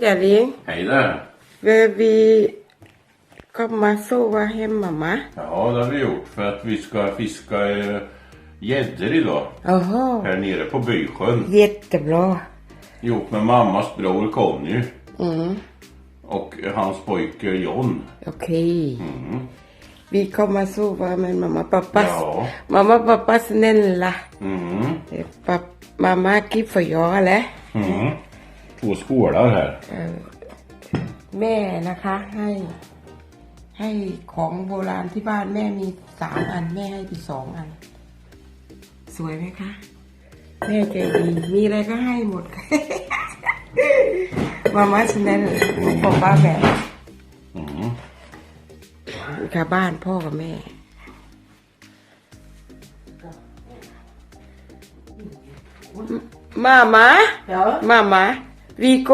Darling, Hej där. vill vi komma sova hemma mamma? Ja, det har vi gjort för att vi ska fiska eh, gäddor idag. Jaha, Här nere på Bysjön. jättebra. Ihop med mammas bror Conny. Mm, Och hans pojke John. okej. Mm. Vi kommer sova med mamma och pappa. Ja. Mamma och pappa snälla. Mm. Eh, Papp, mamma gift jag eller? Mm. Två skålar här. แม่นะคะให้ ให้ของโบราณที่บ้านแม่มีสามอันแม่ให้ไปสองอัน สวยไหมคะ แม่ใจดีมีอะไรก็ให้หมด มาม่าชแนลของป้าแบบ Mm. ค่ะบ้านพ่อกับแม่มามา Ja. มามา วีโก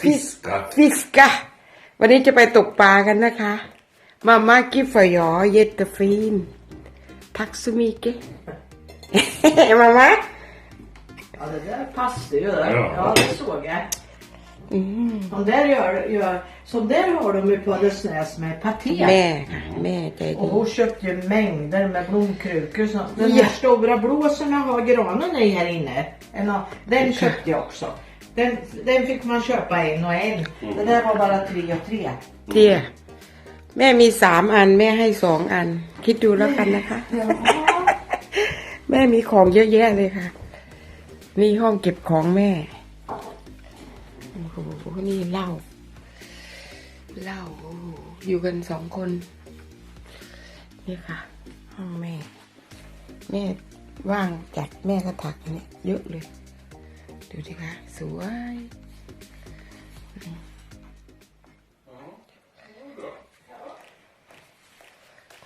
Fiska. ฟิสกะวันนี้จะไปตกปลากันนะคะ มาม่ากิฟต์ยอเยตฟรีนทักซุมิเกมาม่า ja, det där passar ju. där. Ja. Ja, det såg jag. อืม De där gör, gör, som där har de ju på Adelsnäs med paté. แม่ค่ะ แม่ใจ Och ดี hon köpte ju mängder med blomkrukor. Så den Ja. här stora blåsorna har granen i här inne. En av, den köpte jag också. Den, den fick man köpa en och en. Det där var bara tre och tre. เตี้ยแม่มีสามอัน แม่ให้สองอัน คิดดูแล้วกันนะคะ แม่มีของเยอะแยะเลยค่ะ นี่ห้องเก็บของแม่ โอ้โห นี่เหล้าเหล้าโอ้โหอยู่กันสองคน นี่ค่ะ ห้องแม่ แม่ว่างจัดแม่ก็ถักอันเนี่ยเยอะเลย ดูดิคะสวย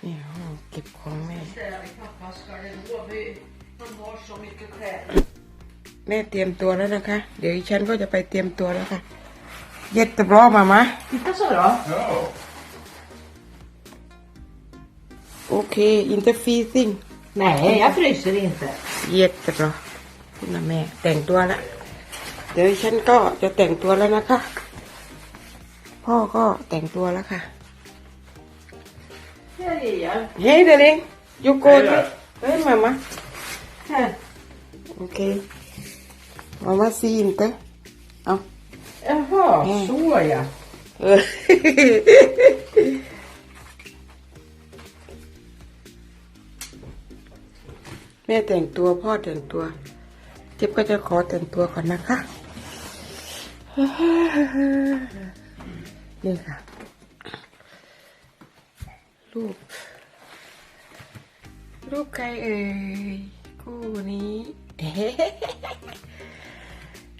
นี่ห้องเก็บของแม่ De har så mycket kläder. แม่เตรียมตัวแล้วนะคะ เดี๋ยวดิฉันก็จะไปเตรียมตัวแล้วค่ะ เย็ดตะบรอมามา Titta så då. Ja. โอเคอินเตอร์ฟีซิ่ง Nej, jag fryser inte. เย็ดตะบรอคุณนะแม่แต่งตัวแล้วเดี๋ยวดิฉันก็จะแต่งตัวแล้วนะคะ พ่อก็แต่งตัวแล้วค่ะ Här är jag. เฮ้ยเดลิงยูโก Hej där. เฮ้ยมามา Här. โอเคมามาซีอินเตอร์เอา Jaha, Mm. så ja. เออแม่แต่งตัวพ่อแต่งตัว เจ็บก็จะขอแต่งตัวก่อนนะคะ นี่ค่ะ รูป รูปใครเอ่ยคู่นี้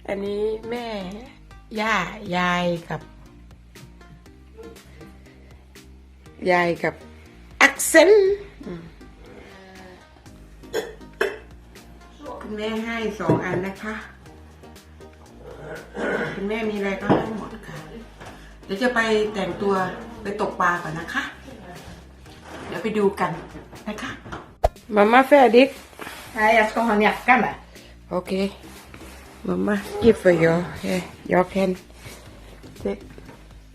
อันนี้แม่ ย่ายายกับ ยายกับอักเซนคุณแม่ให้สองอันนะคะ คุณแม่มีอะไรก็ให้หมดค่ะ เดี๋ยวจะไปแต่งตัวไปตกปลาก่อนนะคะ เดี๋ยวไปดูกันนะคะมาม่าแฟดิก Nej, jag ska ha en jacka med. Okej. Mamma, give for your, yeah, your pen. Det-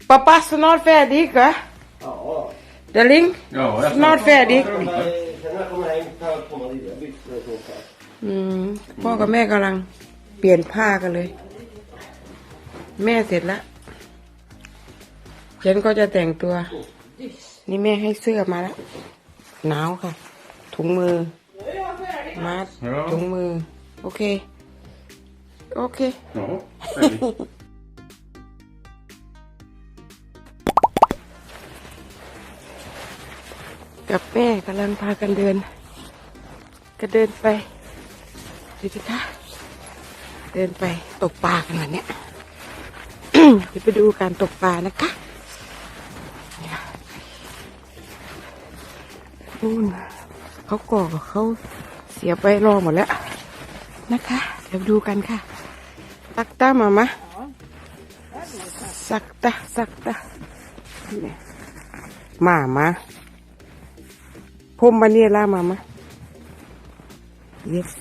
Pappa, snart färdig, va? Ja, Darling, Ja, jag snart färdig. sen när jag kommer hem kan jag komma dit. Jag byter och så. อืมพ่อกับแม่กำลังเปลี่ยนผ้ากันเลย แม่เสร็จแล้วฉันก็จะแต่งตัว นี่แม่ให้เสื้อมาแล้วหนาวค่ะ ถุงมือมัดถุงมือ โอเค โอเค Ja. Hej. กับแม่กำลังพากันเดิน ก็เดินไปดูสิคะเดินไปตกปลากันวันเนี้ยเดี๋ยวไปดูการตกปลานะคะเนี่ยนู่นเขาก่อเขาเสียไปรอหมดแล้วนะคะ เดี๋ยวดูกันค่ะ สักตามามาสักตาสักตาเนี่ยมามา Pum vanilla mamá. Yes.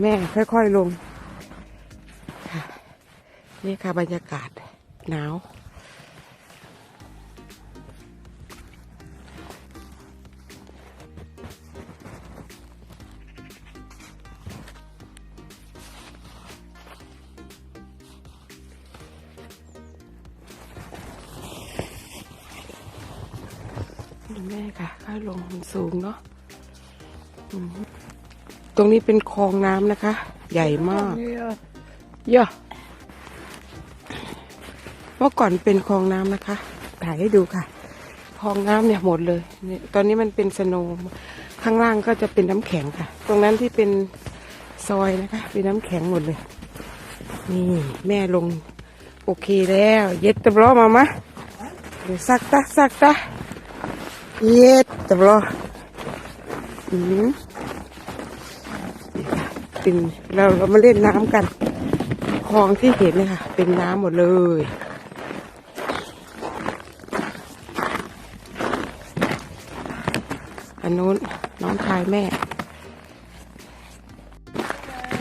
แม่ค่อย ๆ ลง นี่ค่ะบรรยากาศหนาว รงนี้เป็นคลองน้ำนะคะ ใหญ่มากเยอะเมื่อก่อนเป็นคลองน้ำนะคะ ถ่ายให้ดูค่ะ คลองน้ำเนี่ยหมดเลย ตอนนี้มันเป็นสโนว์ข้างล่างก็จะเป็นน้ำแข็งค่ะ ตรงนั้นที่เป็นซอยนะคะ เป็นน้ำแข็งหมดเลย นี่แม่ลง โอเคแล้ว เย็ดตะบลอมามะเดี๋ยวซักตะซักตะเย็ดตะบลออืม เป็นเราเรามาเล่นน้ำกัน คลองที่เห็นเนี่ยค่ะ เป็นน้ำหมดเลยอันนู้นน้องชายแม่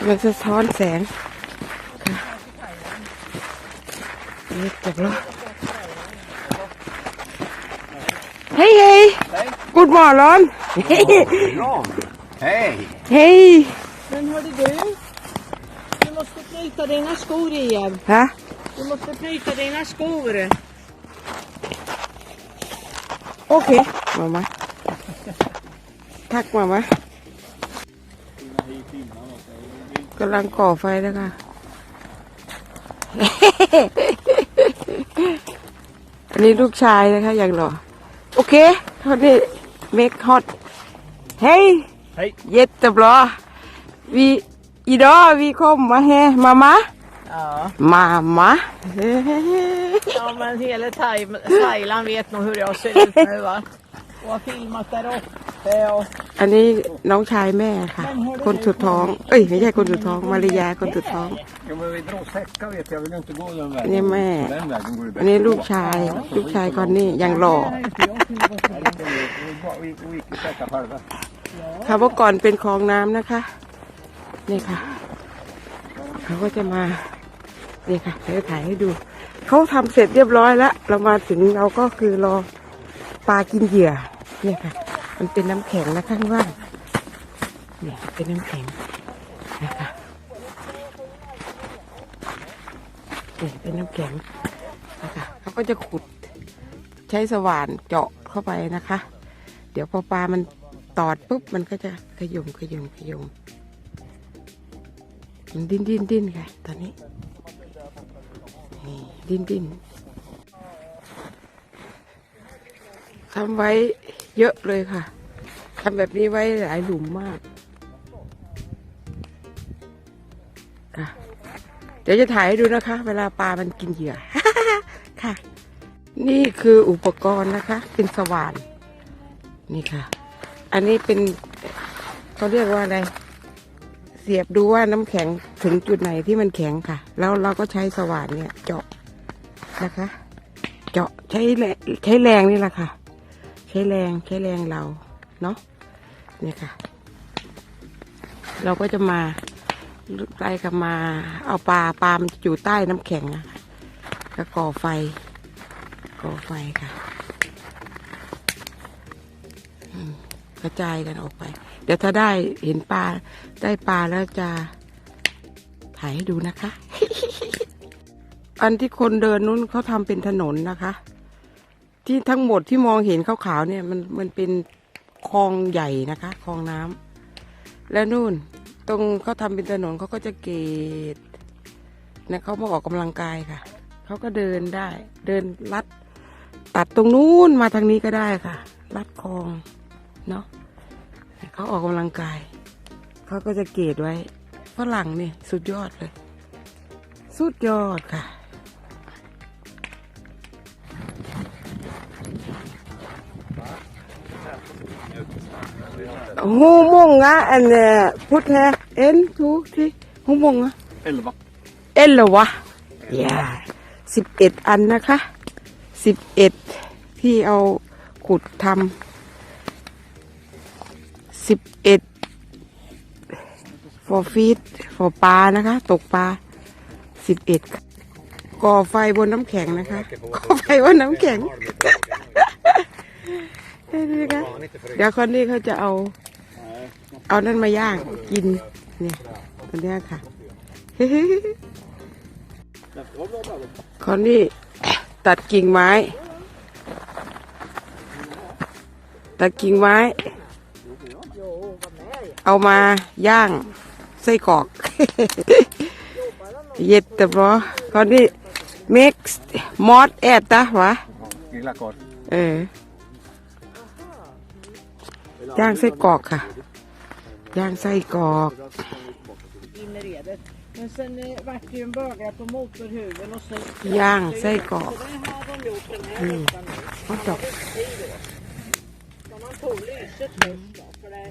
มันสะท้อนแสงค่ะนี่จบแล้วเฮ้ยเฮ้ยกูดมอร์ร้อน Ja. Hej! เฮ้ย Men hörde du? Du måste knyta dina skor igen. ฮะ Du måste knyta dina skor. โอเคมามาทักมามากำลังก่อไฟแล้วค่ะ อันนี้ลูกชายนะคะอย่างหล่อ โอเคเท่านี้ make hot เฮ้ย Hej! เย็ดจับล้อ วีอีดอวีคมมาเฮมามา Ja. มามา ja, men hela Thai- Thailand vet nog hur jag ser ut nu va? Och har filmat där uppe och อันนี้น้องชายแม่ค่ะ คนสุดท้อง เอ้ยไม่ใช่คนสุดท้องมาริยาคนสุดท้อง Ja, men vi drar säckar vet jag. Jag vill inte gå den อัน vägen. นี้แม่ Den vägen går ju อันนี้ลูกชาย ลูกชายคนนี้ยังหล่อ Vi, vi, vi gick i säckar själva. ค่ะเมื่อก่อนเป็นคลองน้ำนะคะ นี่ค่ะ เขาก็จะมานี่ค่ะเดี๋ยวถ่ายให้ดู เขาทำเสร็จเรียบร้อยแล้ว เรามาถึงเราก็คือรอปลากินเหยื่อเนี่ยค่ะ มันเป็นน้ำแข็งนะข้างล่างเนี่ยเป็นน้ำแข็งนะคะเนี่ยเป็นน้ำแข็งนะคะเขาก็จะขุดใช้สว่านเจาะเข้าไปนะคะ เดี๋ยวพอปลามันตอดปุ๊บมันก็จะขยมขยมขยม มันดิ้นดิ้นดิ้นค่ะตอนนี้นี่ดิ้นดิ้นทำไว้เยอะเลยค่ะทำแบบนี้ไว้หลายหลุมมากค่ะเดี๋ยวจะถ่ายให้ดูนะคะ เวลาปลามันกินเหยื่อค่ะ นี่คืออุปกรณ์นะคะ เป็นสว่าน นี่ค่ะ อันนี้เป็นเขาเรียกว่าอะไร สียบดูว่าน้ำแข็งถึงจุดไหนที่มันแข็งค่ะ แล้วเราก็ใช้สว่านเนี่ย เจาะนะคะ เจาะใช้แรงใช้แรงนี่แหละค่ะ ใช้แรงใช้แรงเราเนาะเนี่ยค่ะ เราก็จะมาไล่กันมาเอาปลาปลามันอยู่ใต้น้ำแข็งอะค่ะก็ก่อไฟ ก่อไฟค่ะกระจายกันออกไป เดี๋ยวถ้าได้เห็นปลาได้ปลาแล้วจะถ่ายให้ดูนะคะ อันที่คนเดินนู้นเขาทำเป็นถนนนะคะ ที่ทั้งหมดที่มองเห็นขาวๆเนี่ยมันมันเป็นคลองใหญ่นะคะคลองน้ำแล้วนู่นตรงเขาทำเป็นถนนเขาก็จะเกตนะเขามาออกกำลังกายค่ะเขาก็เดินได้ เดินลัด ตัดตรงนู้นมาทางนี้ก็ได้ค่ะ ลัดคลองเนาะ เขาออกกำลังกาย เขาก็จะเกตไว้ฝรั่งนี่สุดยอดเลย สุดยอดค่ะ Hur många en eh, put här? En, två, tre. Hur många? Elva. เอ็นเหรอวะอย่าสิบเอ็ดอันนะคะสิบเอ็ดที่เอาขุดทำ สิบเอ็ด for feed for ปลานะคะ ตกปลาสิบเอ็ดก่อไฟบนน้ำแข็งนะคะ ก่อไฟบนน้ำแข็งนี่นะคะเดี๋ยวคนนี้เขาจะเอา เอานั่นมาย่างกินเนี่ยตัวเนี้ค่ะคนนี้ตัดกิ่งไม้ ตัดกิ่งไม้ เอามาย่างไส้กรอก เย็ดแต่บอคนนี้ mix มอสแอดตะวะ Gilla kort. เออย่างไส้กรอกค่ะ ย่างไส้กรอก inredet. Men sen eh, vart det ju en bögare på motorhuven och sen ย่างไส้กรอก det har de gjort den här veckan nu. ข้าวจอก Så man tog lyset först då, för det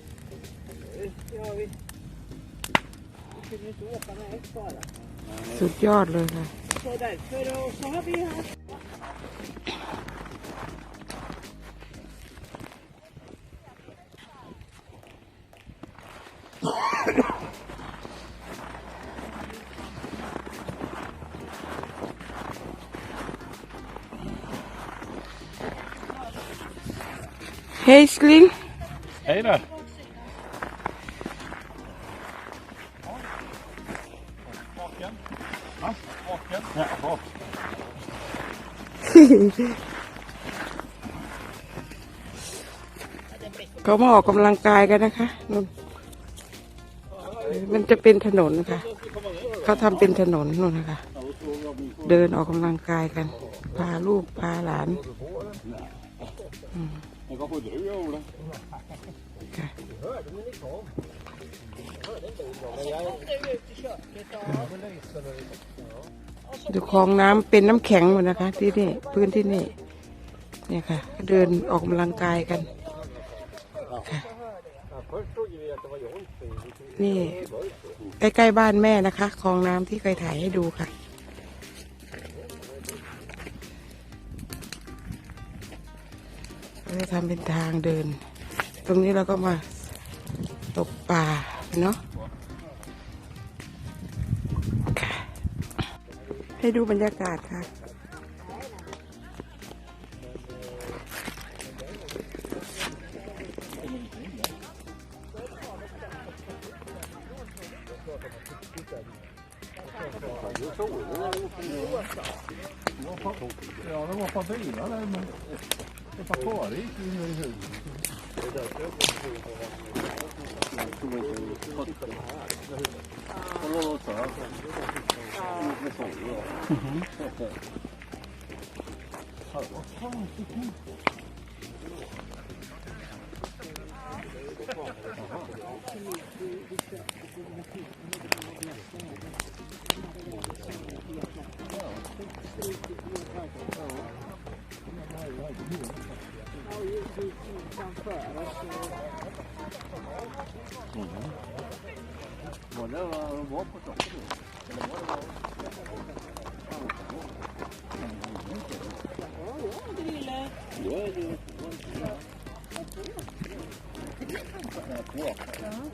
eh, ja, vi, vi kunde inte åka med ett bara. สุดยอดเลยค่ะ Så därför, och så har vi haft Haisling Hej där! เขามาออกกำลังกายกันนะคะนู่นมันจะเป็นถนนนะคะเขาทำเป็นถนนนู่นนะคะ เดินออกกำลังกายกัน พาลูกพาหลาน Vad får du Ola? ค่ะ ดูคลองน้ำเป็นน้ำแข็งหมดนะคะ ที่นี่พื้นที่นี่เนี่ยค่ะ เดินออกกำลังกายกันค่ะนี่ใกล้ๆบ้านแม่นะคะคลองน้ำที่เคยถ่ายให้ดูค่ะเราจะทำเป็นทางเดิน ตรงนี้เราก็มาตกป่าเนาะ ให้ดูบรรยากาศค่ะ Ja, det var på bilar där, men det var pårik inne i huset. 嗯哼，我，看，我个我不懂。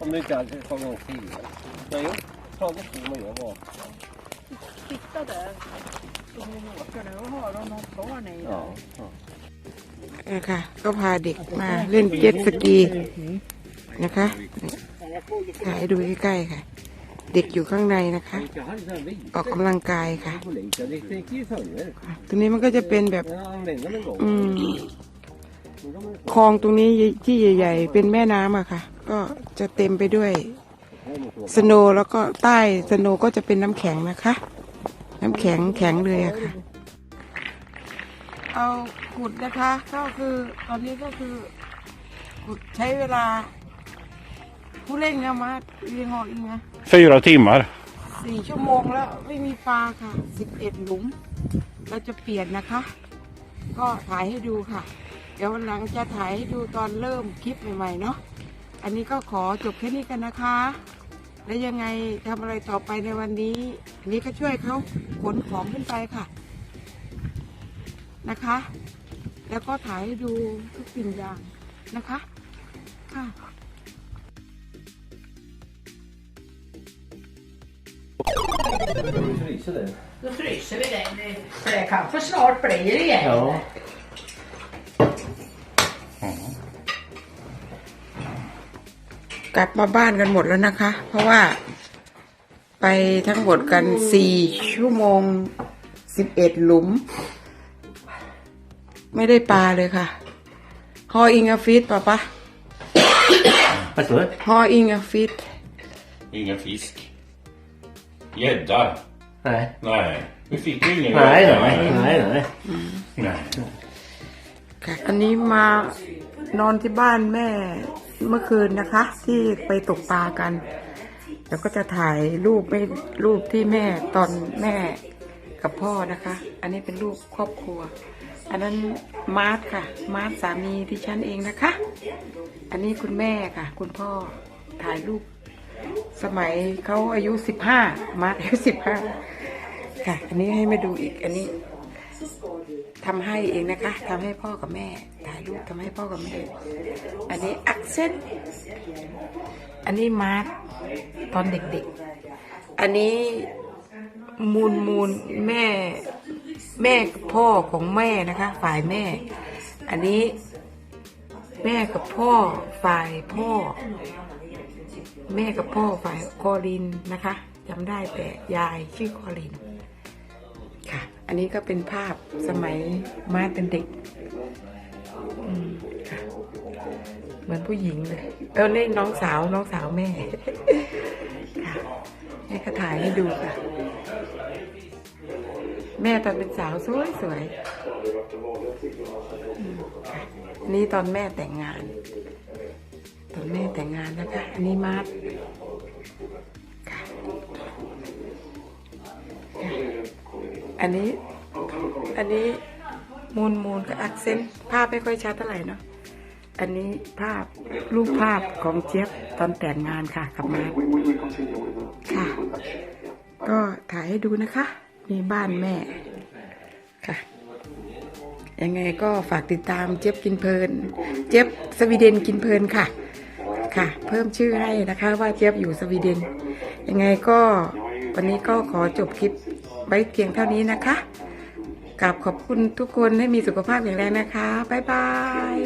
Om du inte hade kommit ihåg fyra. Nej, ta bort två men jag var. titta där. Så hon åker nu och har de något barn i Ja. ja. นะคะก็พาเด็กมาเล่นเจ็ตสกีนะคะถ่ายให้ดูใกล้ๆค่ะ เด็กอยู่ข้างในนะคะ ออกกำลังกายค่ะตัวนี้มันก็จะเป็นแบบอืมคลองตรงนี้ที่ใหญ่ ๆ เป็นแม่น้ำอะค่ะ ก็จะเต็มไปด้วยสโนแล้วก็ใต้สโนก็จะเป็นน้ำแข็งนะคะ น้ำแข็งแข็งเลยอะค่ะ เอาขุดนะคะ ก็คือตอนนี้ก็คือขุดใช้เวลา ผู้เล่นเนี่ยมาเรียงออกอีกนะ Fyra timmar. สี่ชั่วโมงแล้วไม่มีปลาค่ะสิบเอ็ดหลุม เราจะเปลี่ยนนะคะ ก็ถ่ายให้ดูค่ะ เดี๋ยววันหลังจะถ่ายให้ดูตอนเริ่มคลิปใหม่ๆเนาะอันนี้ก็ขอจบแค่นี้กันนะคะ แล้วยังไงทำอะไรต่อไปในวันนี้อันนี้ก็ช่วยเขาขนของขึ้นไปค่ะนะคะ แล้วก็ถ่ายให้ดูทุกสิ่งอย่างนะคะค่ะ vi fryser den. Då fryser vi den. Så det kanske snart blir igen. Ja. กลับมาบ้านกันหมดแล้วนะคะ เพราะว่าไปทั้งหมดกันสี่ชั่วโมงสิบเอ็ดหลุม ไม่ได้ปลาเลยค่ะ ฮออิงอฟิตปะปะ Vad står det? ฮออิงอฟิต Ingen fisk. Gädda? Nej. Nej, vi fick ju ingen Nej, gädda. nej, nej, nej. nej. ค่ะอันนี้มานอนที่บ้านแม่เมื่อคืนนะคะ ที่ไปตกปลากัน แล้วก็จะถ่ายรูปไม่รูปที่แม่ตอนแม่กับพ่อนะคะ อันนี้เป็นรูปครอบครัว อันนั้นมาร์ทค่ะ มาร์ทสามีที่ฉันเองนะคะ อันนี้คุณแม่ค่ะ คุณพ่อถ่ายรูป สมัยเขาอายุสิบห้ามาร์ทอายุสิบห้าค่ะ อันนี้ให้มาดูอีก อันนี้ทำให้เองนะคะทำให้พ่อกับแม่ถ่ายรูปทำให้พ่อกับแม่ อันนี้อักเซนอันนี้มาร์คตอนเด็กๆ อันนี้มูลมูลแม่แม่กับพ่อของแม่นะคะ ฝ่ายแม่ อันนี้แม่กับพ่อฝ่ายพ่อ แม่กับพ่อฝ่ายคอลินนะคะจำได้แต่ยายชื่อคอลินค่ะ อันนี้ก็เป็นภาพสมัยมาเป็นเด็กเหมือนผู้หญิงเลยเออนี่น้องสาวน้องสาวแม่ค่ะให้เขาถ่ายให้ดูค่ะ แม่ตอนเป็นสาวสวยสวยนี่ตอนแม่แต่งงาน ตอนแม่แต่งงานนะคะ อันนี้มาร์ทค่ะอันนี้ อันนี้มูลมูลกับอักเซนภาพไม่ค่อยชัดเท่าไหร่เนาะ อันนี้ภาพรูปภาพของเจี๊ยบตอนแต่งงานค่ะกับมาร์ทค่ะ ก็ถ่ายให้ดูนะคะนี่บ้านแม่ค่ะยังไงก็ฝากติดตามเจี๊ยบกินเพลิน เจี๊ยบสวีเดนกินเพลินค่ะ ค่ะ เพิ่มชื่อให้นะคะว่าเจี๊ยบอยู่สวีเดน ยังไงก็วันนี้ก็ขอจบคลิปไว้เพียงเท่านี้นะคะกราบขอบคุณทุกคนให้มีสุขภาพแข็งแรงนะคะ บ๊ายบาย